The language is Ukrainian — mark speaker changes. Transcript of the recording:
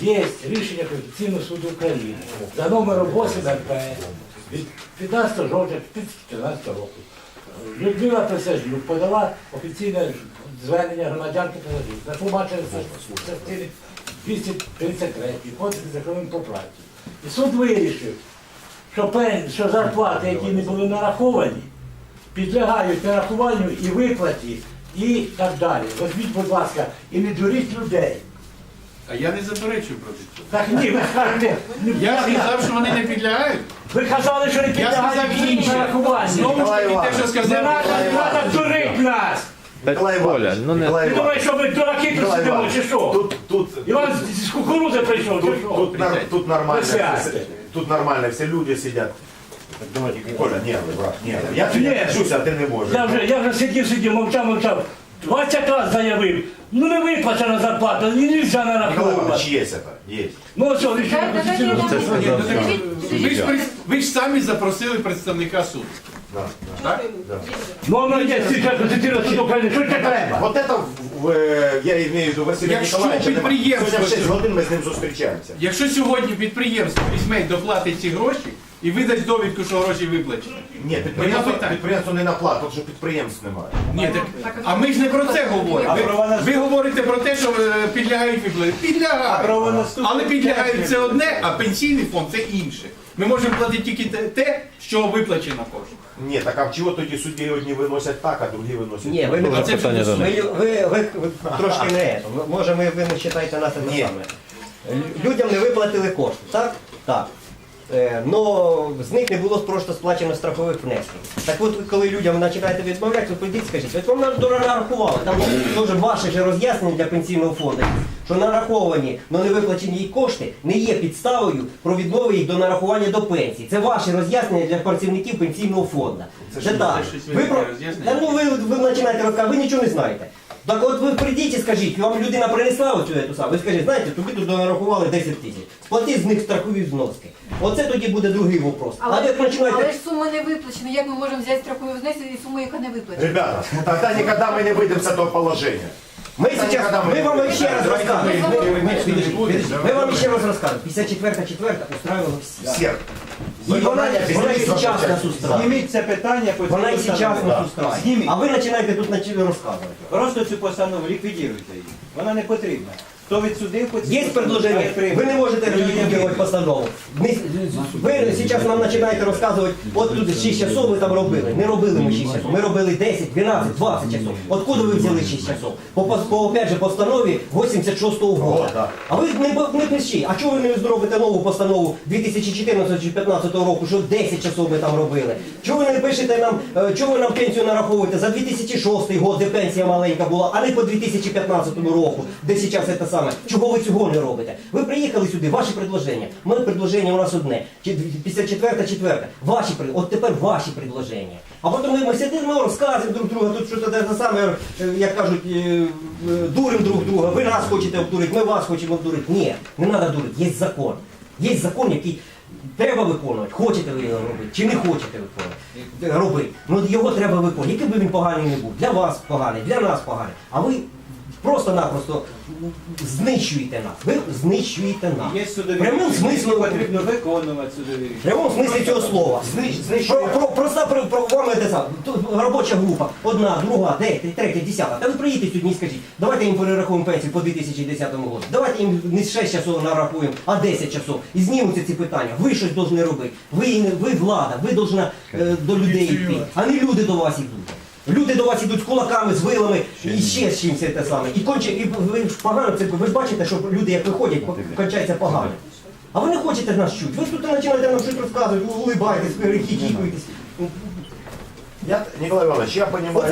Speaker 1: Є рішення Конституційного суду України за номером 8 РП від 15 жовтня 2014 року. Людмила Присяжнюк подала офіційне звернення громадянки Присяжнюк на тлумачення частини 233 кодексу законної поправки. І суд вирішив, що, що зарплати, які не були нараховані, підлягають нарахуванню і виплаті, і так далі. Візьміть, будь ласка, і не дуріть людей.
Speaker 2: А я не заперечую проти цього.
Speaker 1: Так ні, ви кажете, ну,
Speaker 2: Я сказав, що вони не підлягають.
Speaker 1: ви казали, що не
Speaker 2: Я сказав інше.
Speaker 1: нарахуванню.
Speaker 2: Знову ж таки, те, що
Speaker 1: Не
Speaker 2: сказав.
Speaker 1: треба, не треба дурити нас.
Speaker 3: Миколай Іванович,
Speaker 4: ну не-
Speaker 3: Миколай
Speaker 1: Ти думаєш,
Speaker 3: Іванович,
Speaker 1: що ми дураки тут
Speaker 3: Миколай
Speaker 1: сидимо,
Speaker 3: Іванович,
Speaker 1: чи що?
Speaker 3: Тут, тут,
Speaker 1: Іван з кукурузи прийшов, чи
Speaker 3: тут,
Speaker 1: що?
Speaker 3: тут, нар- тут нормально, все- тут нормально, все люди сидять. Так давайте, Коля, ні, брат, ні. Я
Speaker 1: Ні.
Speaker 3: тобі кажуся, а ти не можеш.
Speaker 1: Я вже, я вже сидів, сидів, мовчав, мовчав. 20 раз заявив, ну не виплачена зарплата, не можна
Speaker 3: Николай Иванович,
Speaker 1: нараховувати.
Speaker 3: есть это, есть.
Speaker 1: Ну ось, що, рішення
Speaker 5: Дайте, дайте я
Speaker 1: Конституційного
Speaker 5: дам
Speaker 1: суду.
Speaker 2: Ні,
Speaker 5: відповідь.
Speaker 2: ну так, Ви ж, при- ви ж самі запросили представника суду.
Speaker 3: Да, да.
Speaker 2: Так?
Speaker 1: Ну, воно є свідчення Конституційного суду України, що ще треба?
Speaker 3: Вот это, в- э, я имею в виду Василия
Speaker 2: Якщо
Speaker 3: Николаевича. нема.
Speaker 2: підприємство
Speaker 3: Сьогодні в 6
Speaker 2: це-
Speaker 3: годин ми з ним зустрічаємося.
Speaker 2: Якщо сьогодні підприємство візьме і доплатить ці гроші і видасть довідку, що гроші виплачені.
Speaker 3: ні, підприємство, підприємство не наплат, тому що підприємств немає.
Speaker 2: Ні, так, а ми ж не про це говоримо. Ви, ви говорите про те, що е, підлягають виплати. Підлягають. Але підлягають це одне, а пенсійний фонд це інше. Ми можемо платити тільки те- те, що виплачено кошти.
Speaker 3: Ні, так а чого тоді судді одні виносять так, а другі виносять
Speaker 6: Ні, ви не
Speaker 2: А це
Speaker 4: питання
Speaker 2: вже
Speaker 4: дане.
Speaker 6: ви, ви, ви, ви трошки не. Може, ви, ви не вважаєте нас
Speaker 3: Ні.
Speaker 6: саме. Лю- Людям не виплатили кошти, так? Так. Е, Но з них не було просто сплачено страхових внесків. Так от, коли людям починаєте відмовляти, то прийдіть, скажіть, от вам нарахували. Там дуже ваше ж роз'яснення для пенсійного фонду, що нараховані, але не виплачені їй кошти не є підставою про відмови їх до нарахування до пенсії. Це ваше роз'яснення для працівників пенсійного фонду.
Speaker 3: Це
Speaker 6: Це так.
Speaker 2: це
Speaker 6: Ви, про... Ну ви, ви починаєте розказувати, ви нічого не знаєте. Так от ви прийдіть і скажіть, вам людина принесла оцю ету саму, ви скажіть, знаєте, тобі тут нарахували 10 тисяч. Сплати з них страхові взноски. Оце тоді буде другий вопрос. А ви
Speaker 5: Але,
Speaker 6: починаєте.
Speaker 5: але ж сума не виплачена. Як ми можемо взяти страхові внески і суму, яка не виплачена?
Speaker 3: Ребята, тогда никогда мы не выйдем с этого положения.
Speaker 6: Ми,
Speaker 3: Та
Speaker 6: зараз,
Speaker 3: ніколи ми
Speaker 6: ми
Speaker 3: не
Speaker 6: вам
Speaker 3: будемо.
Speaker 6: ще раз
Speaker 3: Давайте
Speaker 6: розказуємо.
Speaker 5: ми-
Speaker 6: Ми- ми-
Speaker 2: ми-
Speaker 6: підожди,
Speaker 2: ми-
Speaker 6: підожди. Ми вам ще раз розказуємо. 54 четверта устраивала всіх.
Speaker 3: Всех.
Speaker 6: І вона, вона і зараз нас устраиває.
Speaker 7: Зніміть це питання, по
Speaker 6: Вона і зараз
Speaker 7: постанові.
Speaker 6: нас.
Speaker 7: Зніміть.
Speaker 6: А ви починаєте тут начали розказувати.
Speaker 7: Просто цю постанову ліквідуйте її. Вона не потрібна. Хто відсудив по цій
Speaker 6: Є
Speaker 7: постанові,
Speaker 6: предложення,
Speaker 7: хай прийме.
Speaker 6: ви не можете
Speaker 7: прийме.
Speaker 6: постанову. Ми- Ви зараз нам починаєте розказувати, от тут 6 часов ви там робили. Не робили ми 6 часов. Ми робили 10, 12, 20 часов. Откуда ви взяли 6 часов? По, по, по опять же, постанові 86-го року. А ви не, не пишіть. А чого ви не зробите нову постанову 2014 чи 2015 року, що 10 часов ми там робили? Чого ви не пишете нам, е, чого ви нам пенсію нараховуєте за 2006 год, де пенсія маленька була, а не по 2015 року, де зараз це саме. Чого ви цього не робите? Ви приїхали сюди, ваші предложення. Моє предложення у нас одне. Чи- 54 четверте. Ваші от тепер ваші предложення. А потім ми, ми сидимо, розказуємо друг друга, тут що те саме, е, як кажуть, е, е, дуримо друг друга. Ви нас хочете обдурити, ми вас хочемо обдурити. Ні, не треба дурити. Є закон. Є закон, який треба виконувати. Хочете ви його робити, чи не хочете виконувати. Робити. Ну його треба виконувати. Який би він поганий не був. Для вас поганий, для нас поганий. А ви просто-напросто знищуєте нас. Ви знищуєте нас.
Speaker 7: Є судові
Speaker 6: Прямим
Speaker 7: рішення, потрібно виконувати судові
Speaker 6: в прямому смислі цього слова. Про, про, проста про, про саме. Тут робоча група, одна, друга, третя, третя, десята. Та ви приїдете сьогодні і скажіть, давайте їм перерахуємо пенсію по 2010 році. Давайте їм не 6 часов нарахуємо, а 10 часов. І знімуться ці питання. Ви щось повинні робити. Ви, ви влада, ви повинні е, до людей йти, а не люди до вас йдуть. Люди до вас йдуть з кулаками, з вилами і ще з чимось те саме. І конче, і ви ж погано це ви ж бачите, що люди як виходять, кончається погано. А ви не хочете нас чути. Ви тут починаєте нам щось розказувати, улибаєтесь, хихікуєтесь.
Speaker 3: Я, Николай Иванович, я понимаю...